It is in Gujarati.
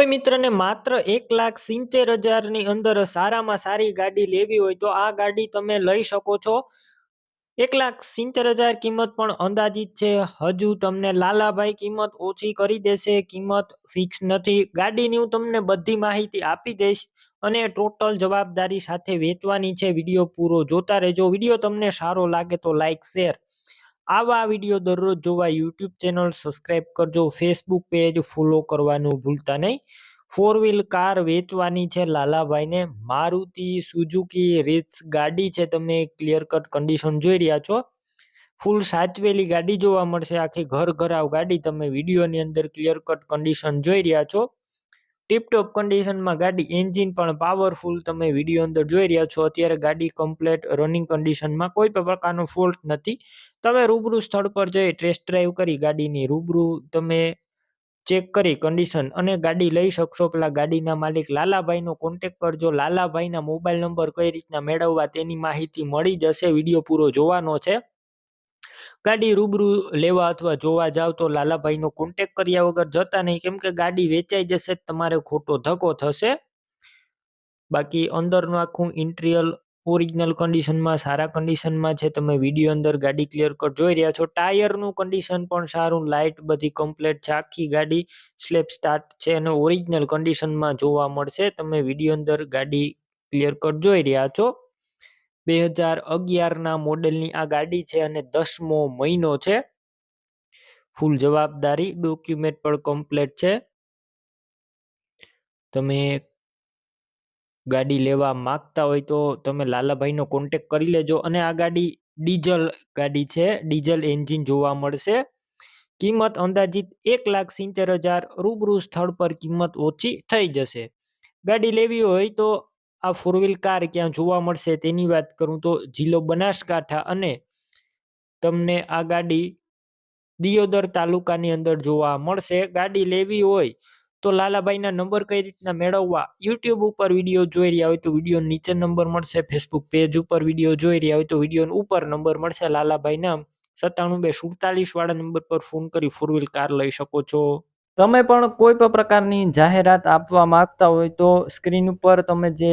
કોઈ મિત્રને માત્ર એક લાખ સિત્તેર હજારની અંદર સારામાં સારી ગાડી લેવી હોય તો આ ગાડી તમે લઈ શકો છો. એક લાખ સિત્તેર હજાર કિંમત પણ અંદાજિત છે. હજુ તમને લાલાભાઈ કિંમત ઓછી કરી દેશે, કિંમત ફિક્સ નથી. ગાડીની હું તમને બધી માહિતી આપી દઈશ અને ટોટલ જવાબદારી સાથે વેચવાની છે. વીડિયો પૂરો જોતા રહેજો. વીડિયો તમને સારો લાગે તો લાઈક, શેર આવા વીડિયો દરરોજ જોવા યુટ્યુબ ચેનલ સબસ્ક્રાઈબ કરજો, ફેસબુક પેજ ફોલો કરવાનું ભૂલતા નહીં. ફોર વ્હીલ કાર વેચવાની છે લાલાભાઈને. મારુતિ સુઝુકી રીત્સ ગાડી છે, તમે ક્લિયર કટ કન્ડિશન જોઈ રહ્યા છો. ફૂલ સાચવેલી ગાડી જોવા મળશે, આખી ઘર ઘરાવ ગાડી તમે વિડીયોની અંદર ક્લિયર કટ કન્ડિશન જોઈ રહ્યા છો. ટીપટોપ કન્ડિશનમાં ગાડી એન્જિન પણ પાવરફુલ તમે વીડિયો અંદર જોઈ રહ્યા છો. અત્યારે ગાડી કમ્પ્લેટ રનિંગ કન્ડિશનમાં કોઈ પણ પ્રકારનો ફોલ્ટ નથી. તમે રૂબરૂ સ્થળ પર જઈ ટેસ્ટ ડ્રાઈવ કરી ગાડીની રૂબરૂ તમે ચેક કરી કન્ડિશન અને ગાડી લઈ શકશો. પેલા ગાડીના માલિક લાલાભાઈનો કોન્ટેક કરજો. લાલાભાઈના મોબાઈલ નંબર કઈ રીતના મેળવવા તેની માહિતી મળી જશે. વીડિયો પૂરો જોવાનો છે. ગાડી રૂબરૂ લેવા અથવા જોવા જાવ તો લાલાભાઈનો કોન્ટેક કર્યા વગર જતા નહીં. કેમ કે ગાડી વેચાઈ જશે તમારે ખોટો ધક્કો થશે. બાકી અંદરનું આખું ઇન્ટિરિયલ ઓરિજિનલ કન્ડિશનમાં સારા કન્ડિશનમાં છે. તમે વીડિયો અંદર ગાડી ક્લિયર કટ જોઈ રહ્યા છો. ટાયરનું કન્ડિશન પણ સારું લાઇટ બધી કમ્પ્લેટ છે. આખી ગાડી સ્લેપ સ્ટાર્ટ છે અને ઓરિજિનલ કન્ડિશનમાં જોવા મળશે. તમે વીડિયો અંદર ગાડી ક્લિયર કટ જોઈ રહ્યા છો. બે હજાર અગિયારના મોડેલની આ ગાડી છે અને દસમો મહિનો છે. ફૂલ જવાબદારી, ડોક્યુમેન્ટ પણ કમ્પ્લેટ છે. તમે ગાડી લેવા માંગતા હોય તો તમે લાલાભાઈનો કોન્ટેક કરી લેજો અને આ ગાડી ડીઝલ ગાડી છે. ડીઝલ એન્જિન જોવા મળશે. કિંમત અંદાજિત એક લાખ સિત્તેર હજાર રૂબરૂ સ્થળ પર કિંમત ઓછી થઈ જશે. ગાડી લેવી હોય તો આ ફોર વ્હીલ કાર ક્યાં જોવા મળશે તેની વાત કરું તો જિલ્લો બનાસકાંઠા અને તમને આ ગાડી દિયોદર તાલુકાની અંદર જોવા મળશે. ગાડી લેવી હોય તો લાલાભાઈના નંબર કઈ રીતના મેળવવા યુટ્યુબ ઉપર વીડિયો જોઈ રહ્યા હોય તો વીડિયો નીચે નંબર મળશે ફેસબુક પેજ ઉપર વીડિયો જોઈ રહ્યા હોય તો વીડિયો ઉપર નંબર મળશે. લાલાભાઈના સત્તાણું બે સુડતાલીસ વાળા નંબર પર ફોન કરી ફોર કાર લઈ શકો છો. તમે પણ કોઈ પણ પ્રકારની જાહેરાત આપવા માંગતા હોય તો સ્ક્રીન ઉપર તમે જે